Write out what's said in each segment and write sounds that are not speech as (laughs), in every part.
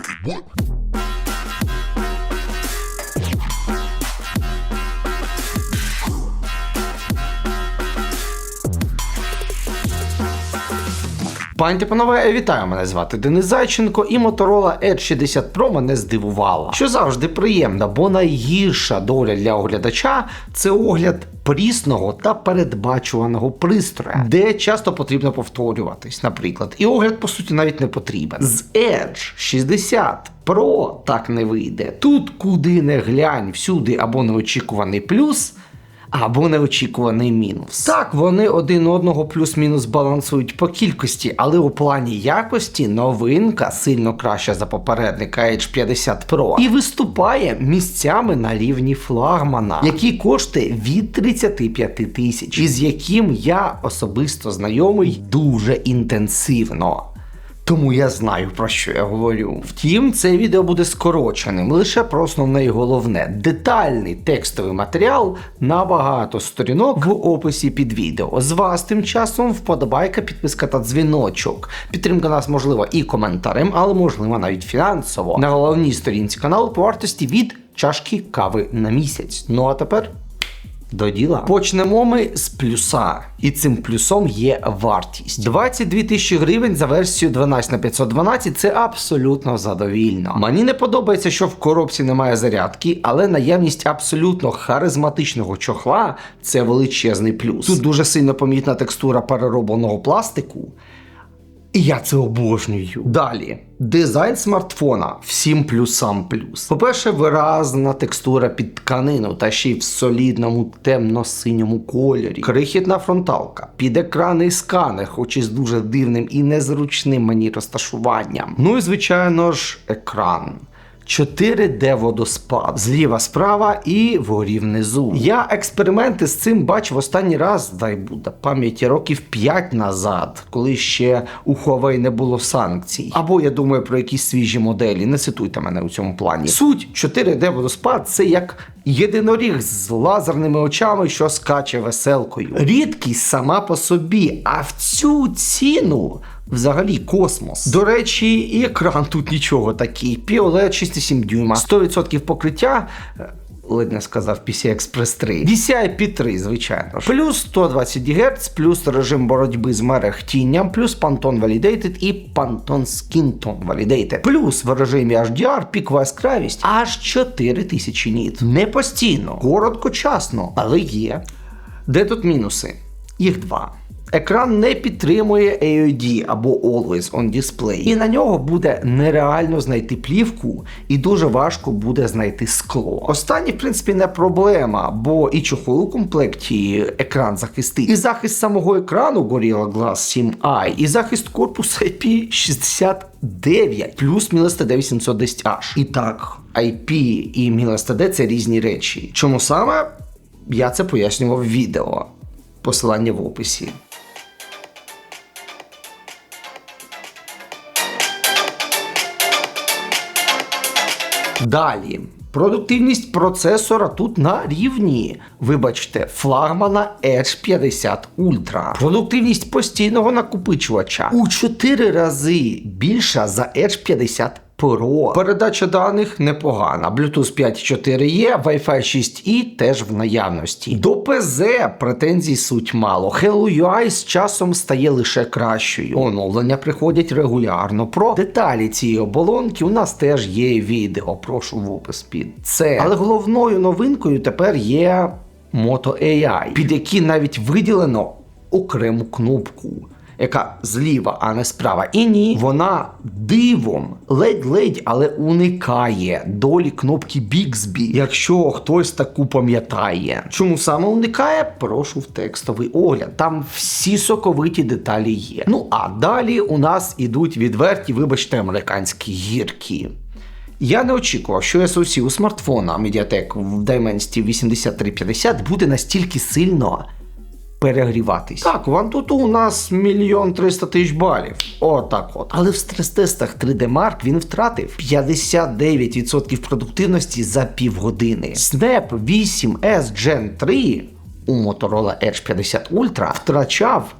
work what? Пані панове, вітаю! Мене звати Денис Зайченко, і Motorola Edge 60 Pro мене здивувала. Що завжди приємно, бо найгірша доля для оглядача це огляд прісного та передбачуваного пристроя, де часто потрібно повторюватись, наприклад. І огляд, по суті, навіть не потрібен. З Edge 60 Pro так не вийде. Тут куди не глянь, всюди або неочікуваний плюс або неочікуваний мінус. Так, вони один одного плюс-мінус балансують по кількості, але у плані якості новинка сильно краща за попередника H50 Pro і виступає місцями на рівні флагмана, який коштує від 35 тисяч, із яким я особисто знайомий дуже інтенсивно. Тому я знаю про що я говорю. Втім, це відео буде скороченим, лише про основне і головне. Детальний текстовий матеріал на багато сторінок в описі під відео. З вас тим часом вподобайка, підписка та дзвіночок. Підтримка нас можлива і коментарем, але можлива навіть фінансово. На головній сторінці каналу по вартості від чашки кави на місяць. Ну а тепер. До діла. Почнемо ми з плюса. І цим плюсом є вартість. 22 тисячі гривень за версію 12 на 512 це абсолютно задовільно. Мені не подобається, що в коробці немає зарядки, але наявність абсолютно харизматичного чохла це величезний плюс. Тут дуже сильно помітна текстура переробленого пластику. І я це обожнюю. Далі. Дизайн смартфона всім плюсам плюс. По-перше, виразна текстура під тканину та ще й в солідному темно-синьому кольорі. Крихітна фронталка, під екранний сканер, хоч і з дуже дивним і незручним мені розташуванням. Ну і звичайно ж, екран. 4D водоспад зліва справа і вгорі внизу. Я експерименти з цим бачив останній раз, дай буде пам'яті років 5 назад, коли ще у Huawei не було санкцій. Або я думаю про якісь свіжі моделі. Не цитуйте мене у цьому плані. Суть 4D водоспад це як єдиноріг з лазерними очами, що скаче веселкою. Рідкість сама по собі, а в цю ціну. Взагалі космос. До речі, і екран тут нічого такий. POLED 6,7 дюйма, 100% покриття. е, Ледь не сказав PCI Express 3. DCI P3, звичайно ж. Плюс 120 Гц, плюс режим боротьби з мерехтінням, плюс Pantone Validated і Pantone Skin Tone Validated. Плюс в режимі HDR пікова яскравість аж 4000 ніт. Не постійно, короткочасно, але є. Де тут мінуси? Їх два. Екран не підтримує AOD або Always on Display, і на нього буде нереально знайти плівку, і дуже важко буде знайти скло. Останнє, в принципі, не проблема, бо і чохол у комплекті екран захистить, і захист самого екрану Gorilla Glass 7i, і захист корпусу IP69 плюс MIL STD 810H. І так, IP і MIL – це різні речі. Чому саме? Я це пояснював в відео. Посилання в описі. Далі. Продуктивність процесора тут на рівні. Вибачте, флагмана Edge 50 Ultra. Продуктивність постійного накопичувача у 4 рази більша за Edge 50 Pro. Передача даних непогана. Bluetooth 5.4 є, Wi-Fi 6E теж в наявності. До ПЗ претензій суть мало. Hello UI з часом стає лише кращою. Оновлення приходять регулярно. Про деталі цієї оболонки у нас теж є відео. Прошу в опис під це. Але головною новинкою тепер є Moto AI, під які навіть виділено окрему кнопку яка зліва, а не справа. І ні, вона дивом, ледь-ледь, але уникає долі кнопки Bixby, якщо хтось таку пам'ятає. Чому саме уникає? Прошу в текстовий огляд. Там всі соковиті деталі є. Ну а далі у нас ідуть відверті, вибачте, американські гірки. Я не очікував, що SoC у смартфона Mediatek в Dimensity 8350 буде настільки сильно перегріватись. Так, в Antutu у нас мільйон триста тисяч балів. Отак от. Але в стрес-тестах 3D Mark він втратив 59% продуктивності за півгодини. Snap 8S Gen 3 у Motorola Edge 50 Ultra втрачав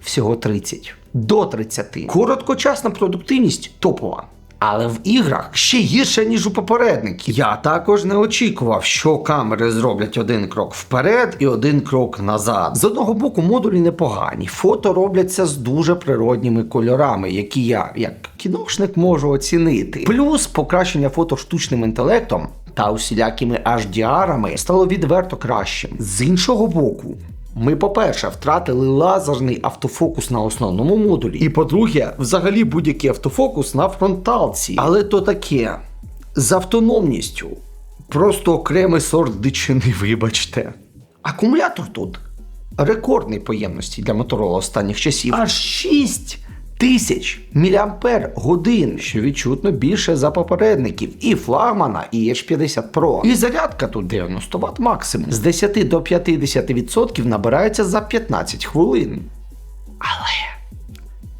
всього 30 до 30. Короткочасна продуктивність топова. Але в іграх ще гірше, ніж у попередників. Я також не очікував, що камери зроблять один крок вперед і один крок назад. З одного боку, модулі непогані. Фото робляться з дуже природніми кольорами, які я, як кіношник, можу оцінити. Плюс покращення фото штучним інтелектом та усілякими HDR-ами стало відверто кращим. З іншого боку. Ми, по-перше, втратили лазерний автофокус на основному модулі. І по-друге, взагалі будь-який автофокус на фронталці. Але то таке з автономністю. Просто окремий сорт дичини, (laughs) вибачте. Акумулятор тут рекордний поємності для Motorola останніх часів. Аж 6 тисяч міліампер годин, що відчутно більше за попередників, і флагмана, і H50 Pro. І зарядка тут 90 Вт максимум. З 10 до 50% набирається за 15 хвилин. Але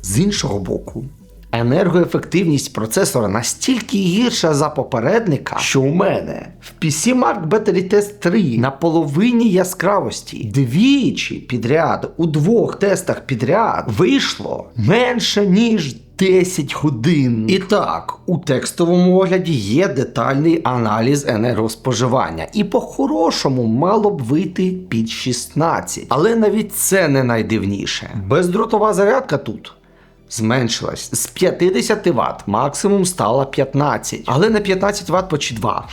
з іншого боку, енергоефективність процесора настільки гірша за попередника, що у мене в PC Mark Battery Test 3 на половині яскравості двічі підряд у двох тестах підряд вийшло менше ніж 10 годин. І так, у текстовому огляді є детальний аналіз енергоспоживання, і по-хорошому мало б вийти під 16. Але навіть це не найдивніше. Бездротова зарядка тут. Зменшилась з 50 Вт, максимум стала 15, але на 15 Вт по чи 2.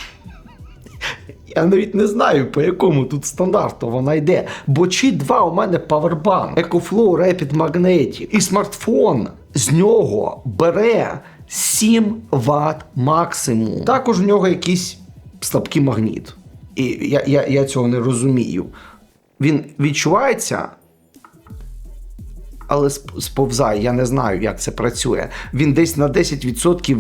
Я навіть не знаю, по якому тут стандарту вона йде. Бо чи 2 у мене павербанк, EcoFlow Rapid Magnetic. І смартфон з нього бере 7 Вт максимум. Також в нього якийсь слабкий магніт. І я, я, я цього не розумію. Він відчувається. Але сп- сповзає, я не знаю, як це працює. Він десь на 10%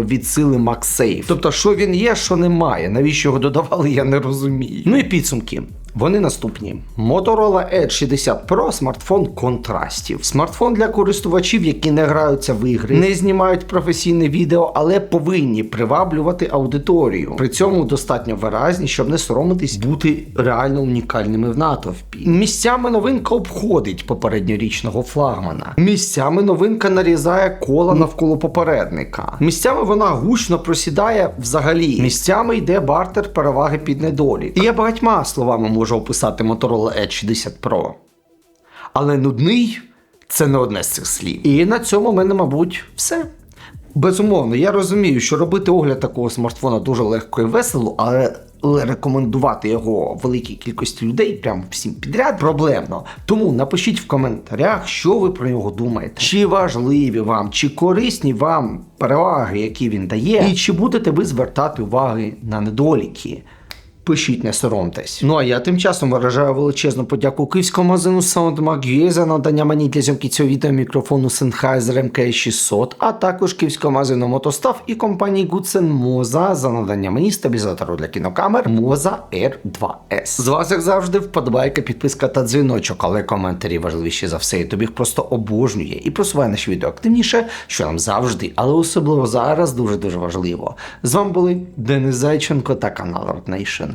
е, від сили MagSafe. Тобто, що він є, що немає. Навіщо його додавали, я не розумію. Ну і підсумки. Вони наступні: Motorola Edge 60 Pro смартфон контрастів. Смартфон для користувачів, які не граються в ігри, не знімають професійне відео, але повинні приваблювати аудиторію. При цьому достатньо виразні, щоб не соромитись бути реально унікальними в натовпі. Місцями новинка обходить попередньорічного флагмана. Місцями новинка нарізає кола навколо попередника. Місцями вона гучно просідає взагалі. Місцями йде бартер переваги під недолік. І я багатьма словами можу описати Motorola Edge 60 Pro. Але нудний це не одне з цих слів. І на цьому в мене, мабуть, все. Безумовно, я розумію, що робити огляд такого смартфона дуже легко і весело, але рекомендувати його великій кількості людей, прям всім підряд, проблемно. Тому напишіть в коментарях, що ви про нього думаєте. Чи важливі вам, чи корисні вам переваги, які він дає, і чи будете ви звертати уваги на недоліки. Пишіть, не соромтесь. Ну а я тим часом виражаю величезну подяку київському магазину SoundMag.ua за надання мені для зйомки цього відео мікрофону Sennheiser MK600, а також київському магазину Мотостав і компанії Goodsen Moza за надання мені стабілізатору для кінокамер Moza R2S. З вас, як завжди, вподобайка, підписка та дзвіночок, але коментарі важливіші за все. І тобі їх просто обожнює і просуває наші відео активніше, що нам завжди, але особливо зараз дуже-дуже важливо. З вами були Денис Зайченко та канал Road Nation.